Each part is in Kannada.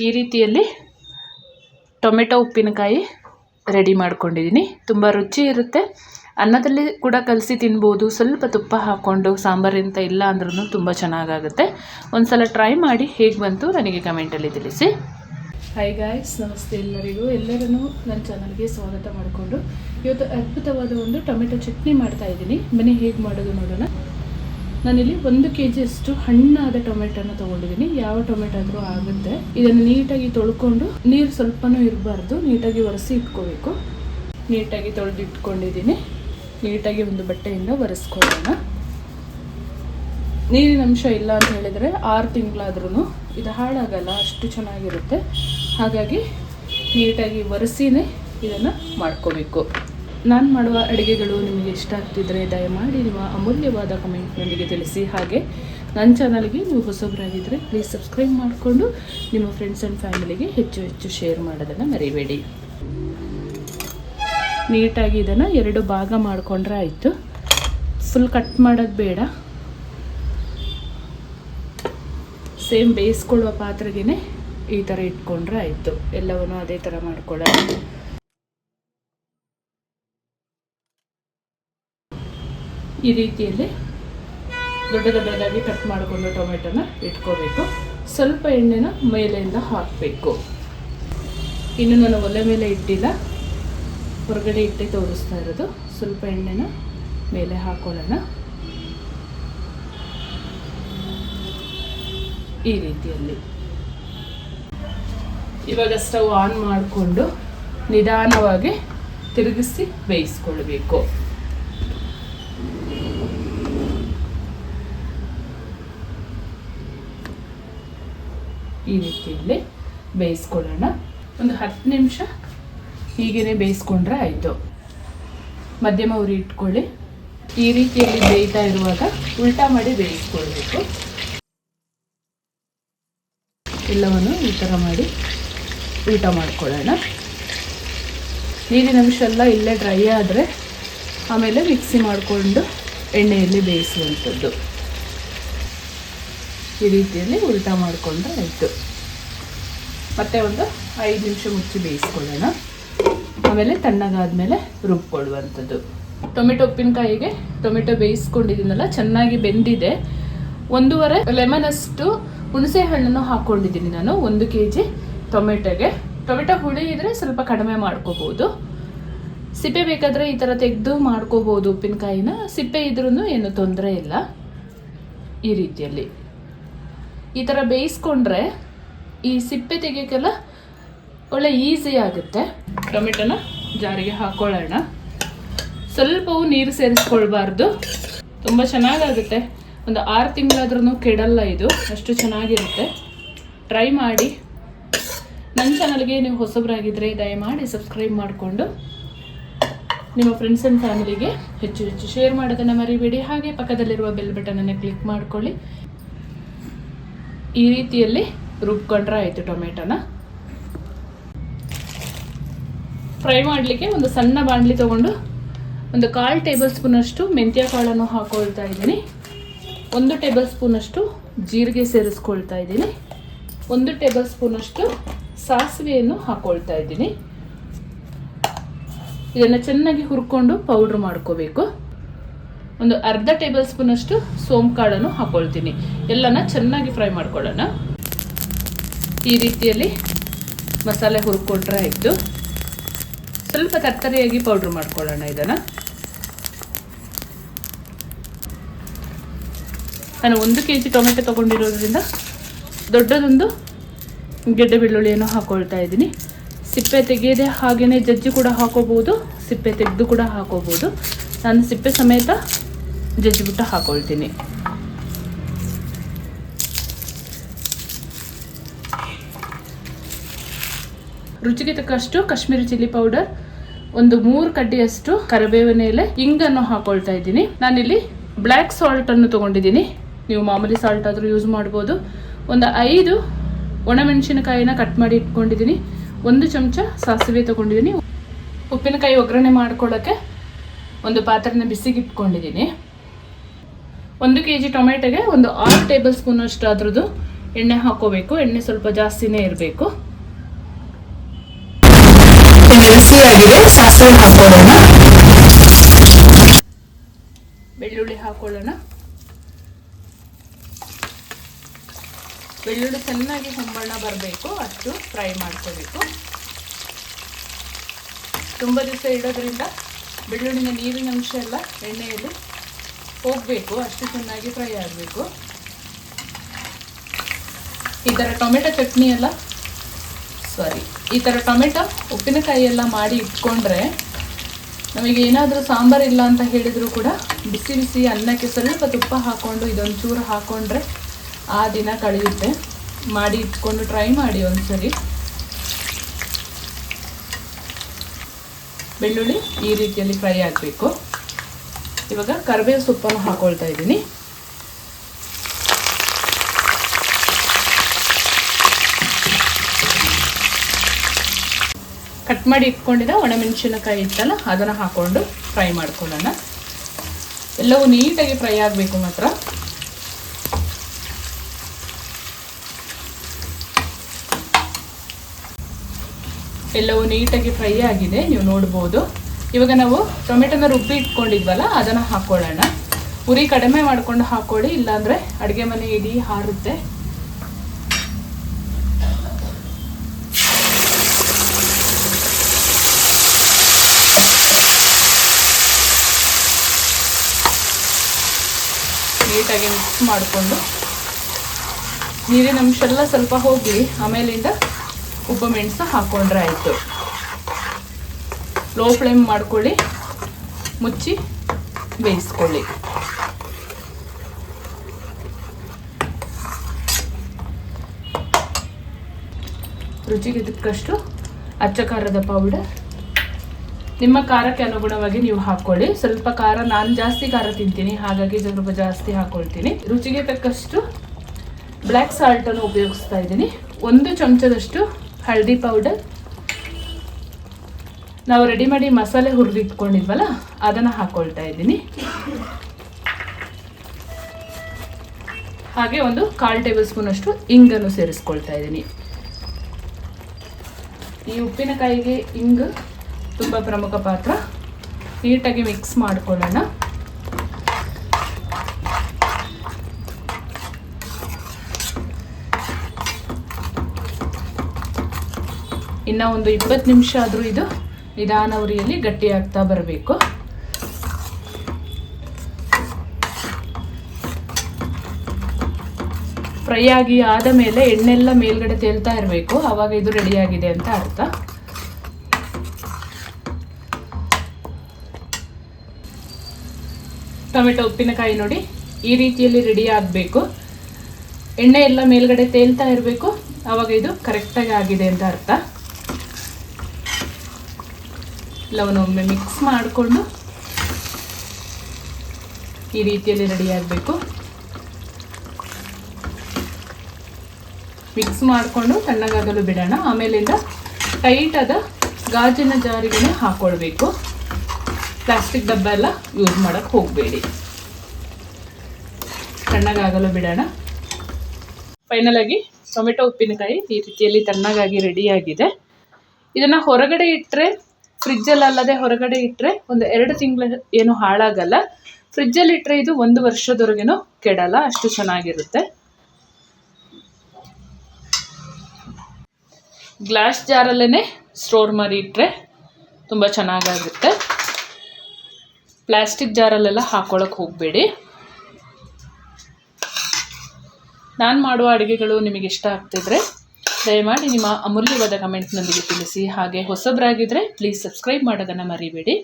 ಈ ರೀತಿಯಲ್ಲಿ ಟೊಮೆಟೊ ಉಪ್ಪಿನಕಾಯಿ ರೆಡಿ ಮಾಡ್ಕೊಂಡಿದ್ದೀನಿ. ತುಂಬ ರುಚಿ ಇರುತ್ತೆ. ಅನ್ನದಲ್ಲಿ ಕೂಡ ಕಲಸಿ ತಿನ್ಬೋದು. ಸ್ವಲ್ಪ ತುಪ್ಪ ಹಾಕ್ಕೊಂಡು ಸಾಂಬಾರಿಂತ ಇಲ್ಲ ಅಂದ್ರೂ ತುಂಬ ಚೆನ್ನಾಗಾಗುತ್ತೆ. ಒಂದು ಸಲ ಟ್ರೈ ಮಾಡಿ ಹೇಗೆ ಬಂತು ನನಗೆ ಕಮೆಂಟಲ್ಲಿ ತಿಳಿಸಿ. ಹೈ ಗಾಯ್ಸ್ ನಮಸ್ತೆ ಎಲ್ಲರಿಗೂ. ಎಲ್ಲರೂ ನನ್ನ ಚಾನಲ್ಗೆ ಸ್ವಾಗತ ಮಾಡಿಕೊಂಡು ಇವತ್ತು ಅದ್ಭುತವಾದ ಒಂದು ಟೊಮೆಟೊ ಚಟ್ನಿ ಮಾಡ್ತಾ ಇದ್ದೀನಿ. ಮನೆ ಹೇಗೆ ಮಾಡೋದು ನೋಡೋಣ. ನಾನಿಲ್ಲಿ ಒಂದು ಕೆ ಜಿಯಷ್ಟು ಹಣ್ಣಾದ ಟೊಮೆಟೊನ ತೊಗೊಂಡಿದ್ದೀನಿ. ಯಾವ ಟೊಮೆಟೊ ಆದರೂ ಆಗುತ್ತೆ. ಇದನ್ನು ನೀಟಾಗಿ ತೊಳ್ಕೊಂಡು ನೀರು ಸ್ವಲ್ಪನೂ ಇರಬಾರ್ದು. ನೀಟಾಗಿ ಒರೆಸಿ ಇಟ್ಕೋಬೇಕು. ನೀಟಾಗಿ ತೊಳೆದು ಇಟ್ಕೊಂಡಿದ್ದೀನಿ ನೀಟಾಗಿ ಒಂದು ಬಟ್ಟೆಯಿಂದ ಒರೆಸ್ಕೊಳ್ಳೋಣ. ನೀರಿನ ಅಂಶ ಇಲ್ಲ ಅಂತ ಹೇಳಿದರೆ ಆರು ತಿಂಗಳಾದ್ರೂ ಇದು ಹಾಳಾಗಲ್ಲ. ಅಷ್ಟು ಚೆನ್ನಾಗಿರುತ್ತೆ. ಹಾಗಾಗಿ ನೀಟಾಗಿ ಒರೆಸಿನೇ ಇದನ್ನು ಮಾಡ್ಕೋಬೇಕು. ನಾನು ಮಾಡುವ ಅಡುಗೆಗಳು ನಿಮಗೆ ಇಷ್ಟ ಆಗ್ತಿದ್ರೆ ದಯಮಾಡಿ ನಿಮ್ಮ ಅಮೂಲ್ಯವಾದ ಕಮೆಂಟ್ನೊಂದಿಗೆ ತಿಳಿಸಿ. ಹಾಗೆ ನನ್ನ ಚಾನಲ್ಗೆ ನೀವು ಹೊಸಬರಾಗಿದ್ದರೆ ಪ್ಲೀಸ್ ಸಬ್ಸ್ಕ್ರೈಬ್ ಮಾಡಿಕೊಂಡು ನಿಮ್ಮ ಫ್ರೆಂಡ್ಸ್ ಆ್ಯಂಡ್ ಫ್ಯಾಮಿಲಿಗೆ ಹೆಚ್ಚು ಹೆಚ್ಚು ಶೇರ್ ಮಾಡೋದನ್ನು ಮರಿಬೇಡಿ. ನೀಟಾಗಿ ಇದನ್ನು ಎರಡು ಭಾಗ ಮಾಡಿಕೊಂಡ್ರೆ ಆಯಿತು. ಫುಲ್ ಕಟ್ ಮಾಡೋದು ಬೇಡ. ಸೇಮ್ ಬೇಯಿಸ್ಕೊಳ್ಳುವ ಪಾತ್ರೆಗೇ ಈ ಥರ ಇಟ್ಕೊಂಡ್ರೆ ಆಯಿತು. ಎಲ್ಲವನ್ನು ಅದೇ ಥರ ಮಾಡ್ಕೊಳ್ಳೋಣ. ಈ ರೀತಿಯಲ್ಲಿ ದೊಡ್ಡ ದೊಡ್ಡದಾಗಿ ಕಟ್ ಮಾಡಿಕೊಂಡು ಟೊಮೆಟೊನ ಇಟ್ಕೋಬೇಕು. ಸ್ವಲ್ಪ ಎಣ್ಣೆನ ಮೇಲೆಯಿಂದ ಹಾಕಬೇಕು. ಇನ್ನು ನಾನು ಒಲೆ ಮೇಲೆ ಇಟ್ಟಿಲ್ಲ. ಹೊರಗಡೆ ಇಟ್ಟೆ ತೋರಿಸ್ತಾ ಇರೋದು. ಸ್ವಲ್ಪ ಎಣ್ಣೆನ ಮೇಲೆ ಹಾಕೊಳ್ಳೋಣ. ಈ ರೀತಿಯಲ್ಲಿ. ಇವಾಗ ಸ್ಟವ್ ಆನ್ ಮಾಡಿಕೊಂಡು ನಿಧಾನವಾಗಿ ತಿರುಗಿಸಿ ಬೇಯಿಸ್ಕೊಳ್ಬೇಕು. ಈ ರೀತಿಯಲ್ಲಿ ಬೇಯಿಸ್ಕೊಳ್ಳೋಣ. ಒಂದು ಹತ್ತು ನಿಮಿಷ ಹೀಗೇ ಬೇಯಿಸ್ಕೊಂಡ್ರೆ ಆಯಿತು. ಮಧ್ಯಮ ಉರಿ ಇಟ್ಕೊಳ್ಳಿ. ಈ ರೀತಿಯಲ್ಲಿ ಬೇಯ್ತಾ ಇರುವಾಗ ಉಲ್ಟಾ ಮಾಡಿ ಬೇಯಿಸ್ಕೊಳ್ಬೇಕು. ಎಲ್ಲವನ್ನು ಈ ಥರ ಮಾಡಿ ಊಟ ಮಾಡ್ಕೊಳ್ಳೋಣ. ನೀರಿನ ಅಂಶ ಎಲ್ಲ ಇಲ್ಲೇ ಡ್ರೈ ಆದರೆ ಆಮೇಲೆ ಮಿಕ್ಸಿ ಮಾಡಿಕೊಂಡು ಎಣ್ಣೆಯಲ್ಲಿ ಬೇಯಿಸುವಂಥದ್ದು. ಈ ರೀತಿಯಲ್ಲಿ ಉಲ್ಟಾ ಮಾಡಿಕೊಂಡ್ರೆ ಆಯಿತು. ಮತ್ತೆ ಒಂದು ಐದು ನಿಮಿಷ ಮುಚ್ಚಿ ಬೇಯಿಸ್ಕೊಳ್ಳೋಣ. ಆಮೇಲೆ ತಣ್ಣಗಾದ್ಮೇಲೆ ರುಬ್ಕೊಳ್ಳುವಂಥದ್ದು. ಟೊಮೆಟೊ ಉಪ್ಪಿನಕಾಯಿಗೆ ಟೊಮೆಟೊ ಬೇಯಿಸ್ಕೊಂಡಿದ್ದೀನಲ್ಲ, ಚೆನ್ನಾಗಿ ಬೆಂದಿದೆ. ಒಂದೂವರೆ ಲೆಮನ್ ಅಷ್ಟು ಹುಣಸೆ ಹಣ್ಣನ್ನು ಹಾಕ್ಕೊಂಡಿದ್ದೀನಿ ನಾನು, ಒಂದು ಕೆ ಜಿ ಟೊಮೆಟೊಗೆ. ಟೊಮೆಟೊ ಹುಳಿ ಇದ್ರೆ ಸ್ವಲ್ಪ ಕಡಿಮೆ ಮಾಡ್ಕೋಬೋದು. ಸಿಪ್ಪೆ ಬೇಕಾದರೆ ಈ ಥರ ತೆಗೆದು ಮಾಡ್ಕೋಬೋದು ಉಪ್ಪಿನಕಾಯಿನ. ಸಿಪ್ಪೆ ಇದ್ರೂ ಏನು ತೊಂದರೆ ಇಲ್ಲ ಈ ರೀತಿಯಲ್ಲಿ. ಈ ಥರ ಬೇಯಿಸ್ಕೊಂಡ್ರೆ ಈ ಸಿಪ್ಪೆ ತೆಗಿಯೋಕ್ಕೆಲ್ಲ ಒಳ್ಳೆ ಈಸಿ ಆಗುತ್ತೆ. ಟೊಮೆಟೊನ ಜಾರಿಗೆ ಹಾಕೊಳ್ಳೋಣ. ಸ್ವಲ್ಪವೂ ನೀರು ಸೇರಿಸ್ಕೊಳ್ಬಾರ್ದು. ತುಂಬ ಚೆನ್ನಾಗಾಗುತ್ತೆ. ಒಂದು ಆರು ತಿಂಗಳಾದ್ರೂ ಕೆಡಲ್ಲ ಇದು. ಅಷ್ಟು ಚೆನ್ನಾಗಿರುತ್ತೆ. ಟ್ರೈ ಮಾಡಿ. ನನ್ನ ಚಾನಲ್ಗೆ ನೀವು ಹೊಸಬರಾಗಿದ್ದರೆ ದಯಮಾಡಿ ಸಬ್ಸ್ಕ್ರೈಬ್ ಮಾಡಿಕೊಂಡು ನಿಮ್ಮ ಫ್ರೆಂಡ್ಸ್ ಆ್ಯಂಡ್ ಫ್ಯಾಮಿಲಿಗೆ ಹೆಚ್ಚು ಹೆಚ್ಚು ಶೇರ್ ಮಾಡೋದನ್ನು ಮರಿಬೇಡಿ. ಹಾಗೆ ಪಕ್ಕದಲ್ಲಿರುವ ಬೆಲ್ ಬಟನನ್ನು ಕ್ಲಿಕ್ ಮಾಡ್ಕೊಳ್ಳಿ. ಈ ರೀತಿಯಲ್ಲಿ ರುಬ್ಕೊಂಡ್ರೆ ಆಯಿತು ಟೊಮೆಟೊನ. ಫ್ರೈ ಮಾಡಲಿಕ್ಕೆ ಒಂದು ಸಣ್ಣ ಬಾಣಲಿ ತೊಗೊಂಡು ಒಂದು ಕಾಲು ಟೇಬಲ್ ಸ್ಪೂನಷ್ಟು ಮೆಂತ್ಯ ಕಾಳನ್ನು ಹಾಕೊಳ್ತಾ ಇದ್ದೀನಿ. ಒಂದು ಟೇಬಲ್ ಸ್ಪೂನಷ್ಟು ಜೀರಿಗೆ ಸೇರಿಸ್ಕೊಳ್ತಾ ಇದ್ದೀನಿ. ಒಂದು ಟೇಬಲ್ ಸ್ಪೂನಷ್ಟು ಸಾಸಿವೆಯನ್ನು ಹಾಕೊಳ್ತಾ ಇದ್ದೀನಿ. ಇದನ್ನು ಚೆನ್ನಾಗಿ ಹುರ್ಕೊಂಡು ಪೌಡ್ರ್ ಮಾಡ್ಕೋಬೇಕು. ಒಂದು ಅರ್ಧ ಟೇಬಲ್ ಸ್ಪೂನಷ್ಟು ಸೋಮ್ ಕಾಳನ್ನು ಹಾಕೊಳ್ತೀನಿ. ಎಲ್ಲನ ಚೆನ್ನಾಗಿ ಫ್ರೈ ಮಾಡ್ಕೊಳ್ಳೋಣ. ಈ ರೀತಿಯಲ್ಲಿ ಮಸಾಲೆ ಹುರ್ಕೊಂಡ್ರೆ ಆಯಿತು. ಸ್ವಲ್ಪ ತರಕಾರಿಯಾಗಿ ಪೌಡ್ರ್ ಮಾಡ್ಕೊಳ್ಳೋಣ ಇದನ್ನು. ನಾನು ಒಂದು ಕೆ ಜಿ ಟೊಮೆಟೊ ತೊಗೊಂಡಿರೋದ್ರಿಂದ ದೊಡ್ಡದೊಂದು ಗೆಡ್ಡೆ ಬೆಳ್ಳುಳ್ಳಿಯನ್ನು ಹಾಕೊಳ್ತಾ ಇದ್ದೀನಿ. ಸಿಪ್ಪೆ ತೆಗೆಯದೆ ಹಾಗೆಯೇ ಜಜ್ಜಿ ಕೂಡ ಹಾಕೋಬೋದು ಸಿಪ್ಪೆ ತೆಗೆದು ಕೂಡ ಹಾಕೋಬೋದು ನಾನು ಸಿಪ್ಪೆ ಸಮೇತ ಜಜ್ಜಿಬಿಟ್ಟು ಹಾಕೊಳ್ತೀನಿ. ರುಚಿಗೆ ತಕ್ಕಷ್ಟು ಕಾಶ್ಮೀರಿ ಚಿಲ್ಲಿ ಪೌಡರ್, ಒಂದು ಮೂರು ಕಡ್ಡಿಯಷ್ಟು ಕರಿಬೇವಿನ ಎಲೆ ಇಂಗನ್ನು ಹಾಕೊಳ್ತಾ ಇದ್ದೀನಿ. ನಾನಿಲ್ಲಿ ಬ್ಲ್ಯಾಕ್ ಸಾಲ್ಟ್ ಅನ್ನು ತಗೊಂಡಿದ್ದೀನಿ. ನೀವು ಮಾಮೂಲಿ ಸಾಲ್ಟ್ ಆದರೂ ಯೂಸ್ ಮಾಡ್ಬೋದು. ಒಂದು ಐದು ಒಣಮೆಣಸಿನಕಾಯಿನ ಕಟ್ ಮಾಡಿ ಇಟ್ಕೊಂಡಿದ್ದೀನಿ. ಒಂದು ಚಮಚ ಸಾಸಿವೆ ತಗೊಂಡಿದ್ದೀನಿ. ಉಪ್ಪಿನಕಾಯಿ ಒಗ್ಗರಣೆ ಮಾಡ್ಕೊಳ್ಳೋಕ್ಕೆ ಒಂದು ಪಾತ್ರೆನ ಬಿಸಿಗೆ ಇಟ್ಕೊಂಡಿದ್ದೀನಿ ಒಂದು ಕೆ ಜಿ ಟೊಮೆಟೊಗೆ ಒಂದು ಆರು ಟೇಬಲ್ ಸ್ಪೂನ್ ಅಷ್ಟು ಅದ್ರದ್ದು ಎಣ್ಣೆ ಹಾಕೋಬೇಕು. ಎಣ್ಣೆ ಸ್ವಲ್ಪ ಜಾಸ್ತಿನೇ ಇರಬೇಕು. ಬಿಸಿಯಾಗಿದೆ ಸಾಸಿವೆ ಹಾಕೊಳ್ಳೋಣ ಬೆಳ್ಳುಳ್ಳಿ ಹಾಕೊಳ್ಳೋಣ. ಬೆಳ್ಳುಳ್ಳಿ ಚೆನ್ನಾಗಿ ಹೊಂಬಣ್ಣ ಬರಬೇಕು. ಅಷ್ಟು ಫ್ರೈ ಮಾಡ್ಕೋಬೇಕು. ತುಂಬ ದಿವಸ ಇಡೋದ್ರಿಂದ ಬೆಳ್ಳುಳ್ಳಿನ ನೀರಿನ ಅಂಶ ಎಲ್ಲ ಎಣ್ಣೆಯಲ್ಲಿ ಹೋಗಬೇಕು, ಅಷ್ಟು ಚೆನ್ನಾಗಿ ಫ್ರೈ ಆಗಬೇಕು. ಈ ಥರ ಟೊಮೆಟೊ ಚಟ್ನಿ ಎಲ್ಲ ಸಾರಿ ಈ ಥರ ಟೊಮೆಟೊ ಉಪ್ಪಿನಕಾಯಿ ಎಲ್ಲ ಮಾಡಿ ಇಟ್ಕೊಂಡ್ರೆ ನಮಗೆ ಏನಾದರೂ ಸಾಂಬಾರು ಇಲ್ಲ ಅಂತ ಹೇಳಿದರೂ ಕೂಡ ಬಿಸಿ ಬಿಸಿ ಅನ್ನಕ್ಕೆ ಸ್ವಲ್ಪ ತುಪ್ಪ ಹಾಕ್ಕೊಂಡು ಇದೊಂದು ಚೂರು ಹಾಕ್ಕೊಂಡ್ರೆ ಆ ದಿನ ಕಳೆಯುತ್ತೆ. ಮಾಡಿ ಇಟ್ಕೊಂಡು ಟ್ರೈ ಮಾಡಿ ಒಂದ್ಸರಿ. ಬೆಳ್ಳುಳ್ಳಿ ಈ ರೀತಿಯಲ್ಲಿ ಫ್ರೈ ಆಗಬೇಕು. ಇವಾಗ ಕರಿಬೇವು ಸೊಪ್ಪನ್ನು ಹಾಕೊಳ್ತಾ ಇದ್ದೀನಿ. ಕಟ್ ಮಾಡಿ ಇಟ್ಕೊಂಡಿದ್ದ ಒಣಮೆಣಸಿನಕಾಯಿ ಇತ್ತಲ್ಲ, ಅದನ್ನು ಹಾಕೊಂಡು ಫ್ರೈ ಮಾಡ್ಕೊಳ್ಳೋಣ. ಎಲ್ಲವೂ ನೀಟಾಗಿ ಫ್ರೈ ಆಗಬೇಕು ಮಾತ್ರ. ಎಲ್ಲವೂ ನೀಟಾಗಿ ಫ್ರೈ ಆಗಿದೆ, ನೀವು ನೋಡ್ಬೋದು. ಇವಾಗ ನಾವು ಟೊಮೆಟೊನ ರುಬ್ಬಿ ಇಟ್ಕೊಂಡಿದ್ವಲ್ಲ, ಅದನ್ನು ಹಾಕೊಳ್ಳೋಣ. ಉರಿ ಕಡಿಮೆ ಮಾಡ್ಕೊಂಡು ಹಾಕೊಳ್ಳಿ, ಇಲ್ಲಾಂದರೆ ಅಡುಗೆ ಮನೆ ಇಡೀ ಹಾರುತ್ತೆ. ನೀಟಾಗಿ ಮಿಕ್ಸ್ ಮಾಡಿಕೊಂಡು. ನೀರಿನ ಅಂಶ ಎಲ್ಲ ಸ್ವಲ್ಪ ಹೋಗಿ, ಆಮೇಲಿಂದ ಉಪ್ಪು ಮೆಣಸು ಹಾಕ್ಕೊಂಡ್ರೆ ಆಯಿತು. ಲೋ ಫ್ಲೇಮ್ ಮಾಡ್ಕೊಳ್ಳಿ, ಮುಚ್ಚಿ ಬೇಯಿಸ್ಕೊಳ್ಳಿ. ರುಚಿಗೆ ತಕ್ಕಷ್ಟು ಅಚ್ಚ ಖಾರದ ಪೌಡರ್ ನಿಮ್ಮ ಖಾರಕ್ಕೆ ಅನುಗುಣವಾಗಿ ನೀವು ಹಾಕ್ಕೊಳ್ಳಿ ಸ್ವಲ್ಪ ಖಾರ, ನಾನು ಜಾಸ್ತಿ ಖಾರ ತಿಂತೀನಿ, ಹಾಗಾಗಿ ಸ್ವಲ್ಪ ಜಾಸ್ತಿ ಹಾಕ್ಕೊಳ್ತೀನಿ ರುಚಿಗೆ ತಕ್ಕಷ್ಟು ಬ್ಲ್ಯಾಕ್ ಸಾಲ್ಟನ್ನು ಉಪಯೋಗಿಸ್ತಾ ಇದ್ದೀನಿ. ಒಂದು ಚಮಚದಷ್ಟು ಹಳದಿ ಪೌಡರ್ ನಾವು ರೆಡಿ ಮಾಡಿ ಮಸಾಲೆ ಹುರಿದಿಟ್ಕೊಂಡಿದ್ವಲ್ಲ ಅದನ್ನು ಹಾಕ್ಕೊಳ್ತಾ ಇದ್ದೀನಿ. ಹಾಗೆ ಒಂದು ಕಾಲು ಟೇಬಲ್ ಸ್ಪೂನ್ ಅಷ್ಟು ಇಂಗನ್ನು ಸೇರಿಸ್ಕೊಳ್ತಾ ಇದ್ದೀನಿ. ಈ ಉಪ್ಪಿನಕಾಯಿಗೆ ಇಂಗು ತುಂಬ ಪ್ರಮುಖ ಪಾತ್ರ. ನೀಟಾಗಿ ಮಿಕ್ಸ್ ಮಾಡ್ಕೊಳ್ಳೋಣ. ಇನ್ನು ಒಂದು ಇಪ್ಪತ್ತು ನಿಮಿಷ ಆದರೂ ಇದು ನಿಧಾನ ಉರಿಯಲ್ಲಿ ಗಟ್ಟಿ ಬರಬೇಕು. ಫ್ರೈ ಆಗಿ ಆದ ಮೇಲೆ ಎಣ್ಣೆಲ್ಲ ಮೇಲ್ಗಡೆ ತೇಲ್ತಾ ಇರಬೇಕು. ಆವಾಗ ಇದು ರೆಡಿಯಾಗಿದೆ ಅಂತ ಅರ್ಥ. ಟೊಮೆಟೊ, ಉಪ್ಪಿನಕಾಯಿ ನೋಡಿ ಈ ರೀತಿಯಲ್ಲಿ ರೆಡಿ ಆಗಬೇಕು. ಎಣ್ಣೆ ಎಲ್ಲ ಮೇಲ್ಗಡೆ ತೇಲ್ತಾ ಇರಬೇಕು. ಆವಾಗ ಇದು ಕರೆಕ್ಟಾಗಿ ಆಗಿದೆ ಅಂತ ಅರ್ಥ. ಎಲ್ಲವನ್ನೊಮ್ಮೆ ಮಿಕ್ಸ್ ಮಾಡಿಕೊಂಡು ಈ ರೀತಿಯಲ್ಲಿ ರೆಡಿ ಆಗಬೇಕು. ಮಿಕ್ಸ್ ಮಾಡಿಕೊಂಡು ತಣ್ಣಗಾಗಲು ಬಿಡೋಣ. ಆಮೇಲಿಂದ ಟೈಟಾದ ಗಾಜಿನ ಜಾರಿಗೆ ಹಾಕ್ಕೊಳ್ಬೇಕು ಪ್ಲಾಸ್ಟಿಕ್ ಡಬ್ಬ ಎಲ್ಲ ಯೂಸ್ ಮಾಡೋಕ್ಕೆ ಹೋಗಬೇಡಿ. ತಣ್ಣಗಾಗಲು ಬಿಡೋಣ. ಫೈನಲಾಗಿ ಟೊಮೆಟೊ ಉಪ್ಪಿನಕಾಯಿ ಈ ರೀತಿಯಲ್ಲಿ ತಣ್ಣಗಾಗಿ ರೆಡಿಯಾಗಿದೆ ಇದನ್ನು ಹೊರಗಡೆ ಇಟ್ಟರೆ ಫ್ರಿಜ್ಜಲ್ಲಿ ಅಲ್ಲದೆ ಹೊರಗಡೆ ಇಟ್ಟರೆ ಒಂದು ಎರಡು ತಿಂಗಳು ಏನು ಹಾಳಾಗಲ್ಲ. ಫ್ರಿಜ್ಜಲ್ಲಿ ಇಟ್ಟರೆ ಇದು ಒಂದು ವರ್ಷದವರೆಗೂ ಕೆಡಲ್ಲ, ಅಷ್ಟು ಚೆನ್ನಾಗಿರುತ್ತೆ. ಗ್ಲಾಸ್ ಜಾರಲ್ಲೇ ಸ್ಟೋರ್ ಮಾಡಿ ಇಟ್ಟರೆ ತುಂಬ ಚೆನ್ನಾಗಾಗುತ್ತೆ. ಪ್ಲಾಸ್ಟಿಕ್ ಜಾರಲ್ಲೆಲ್ಲ ಹಾಕೊಳ್ಳೋಕೆ ಹೋಗಬೇಡಿ. ನಾನು ಮಾಡುವ ಅಡುಗೆಗಳು ನಿಮಗೆ ಇಷ್ಟ ಆಗ್ತಿದ್ರೆ ದಯಮಾಡಿ ನಿಮ್ಮ ಅಮೂಲ್ಯವಾದ ಕಮೆಂಟ್ನೊಂದಿಗೆ ತಿಳಿಸಿ. ಹಾಗೆ ಹೊಸಬರಾಗಿದ್ದರೆ ಪ್ಲೀಸ್ ಸಬ್ಸ್ಕ್ರೈಬ್ ಮಾಡೋದನ್ನು ಮರಿಬೇಡಿ.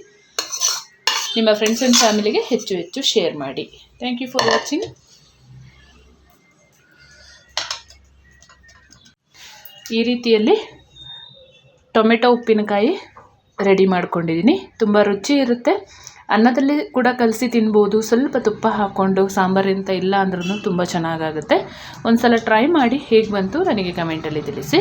ನಿಮ್ಮ ಫ್ರೆಂಡ್ಸ್ ಆ್ಯಂಡ್ ಫ್ಯಾಮಿಲಿಗೆ ಹೆಚ್ಚು ಹೆಚ್ಚು ಶೇರ್ ಮಾಡಿ. ಥ್ಯಾಂಕ್ ಯು ಫಾರ್ ವಾಚಿಂಗ್ ಈ ರೀತಿಯಲ್ಲಿ ಟೊಮೆಟೊ ಉಪ್ಪಿನಕಾಯಿ ರೆಡಿ ಮಾಡ್ಕೊಂಡಿದ್ದೀನಿ ತುಂಬ ರುಚಿ ಇರುತ್ತೆ. ಅನ್ನದಲ್ಲಿ ಕೂಡ ಕಲಸಿ ತಿನ್ಬೋದು. ಸ್ವಲ್ಪ ತುಪ್ಪ ಹಾಕ್ಕೊಂಡು ಸಾಂಬಾರು ಅಂತ ಇಲ್ಲ ಅಂದ್ರೂ ತುಂಬ ಚೆನ್ನಾಗಾಗುತ್ತೆ. ಒಂದು ಸಲ ಟ್ರೈ ಮಾಡಿ ಹೇಗೆ ಬಂತು ನನಗೆ ಕಮೆಂಟಲ್ಲಿ ತಿಳಿಸಿ.